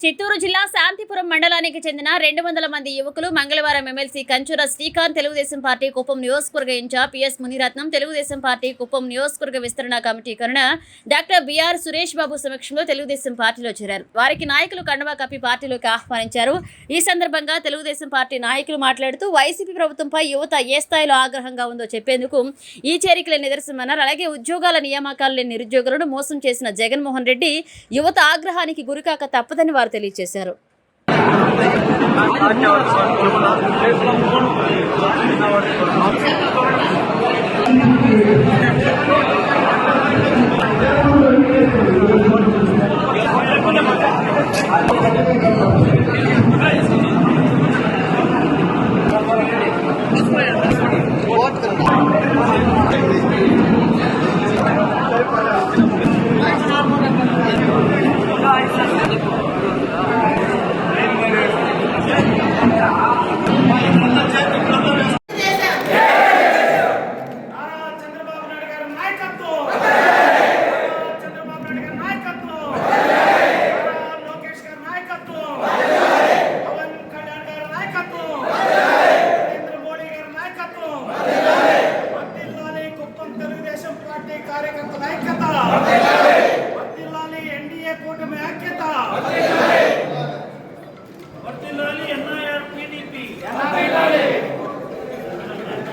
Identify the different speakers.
Speaker 1: చిత్తూరు జిల్లా శాంతిపురం మండలానికి చెందిన రెండు వందల మంది యువకులు మంగళవారం ఎమ్మెల్సీ కంచూర శ్రీకాంత్ తెలుగుదేశం పార్టీ కుప్పం నియోజకవర్గ incharge PS Muniratnam Telugu Desam party Kuppam నియోజకవర్గ విస్తరణ కమిటీ కరుణ డాక్టర్ బిఆర్ సురేష్ బాబు సమక్షంలో తెలుగుదేశం పార్టీలో చేరారు. వారికి నాయకులు కండవా కప్పి పార్టీలోకి ఆహ్వానించారు. ఈ సందర్భంగా తెలుగుదేశం పార్టీ నాయకులు మాట్లాడుతూ వైసీపీ ప్రభుత్వంపై యువత ఏ స్థాయిలో ఆగ్రహంగా ఉందో చెప్పేందుకు ఈ చేరికల నిదర్శనమన్నారు. అలాగే ఉద్యోగాల నియామకాలు లేని నిరుద్యోగులను మోసం చేసిన జగన్మోహన్ రెడ్డి యువత ఆగ్రహానికి గురికాక తప్పదని వారు వారు తెలియజేశారు.
Speaker 2: వర్తిల్లాలి కుప్పం తెలుగుదేశం పార్టీ కార్యకర్తల ఐక్యత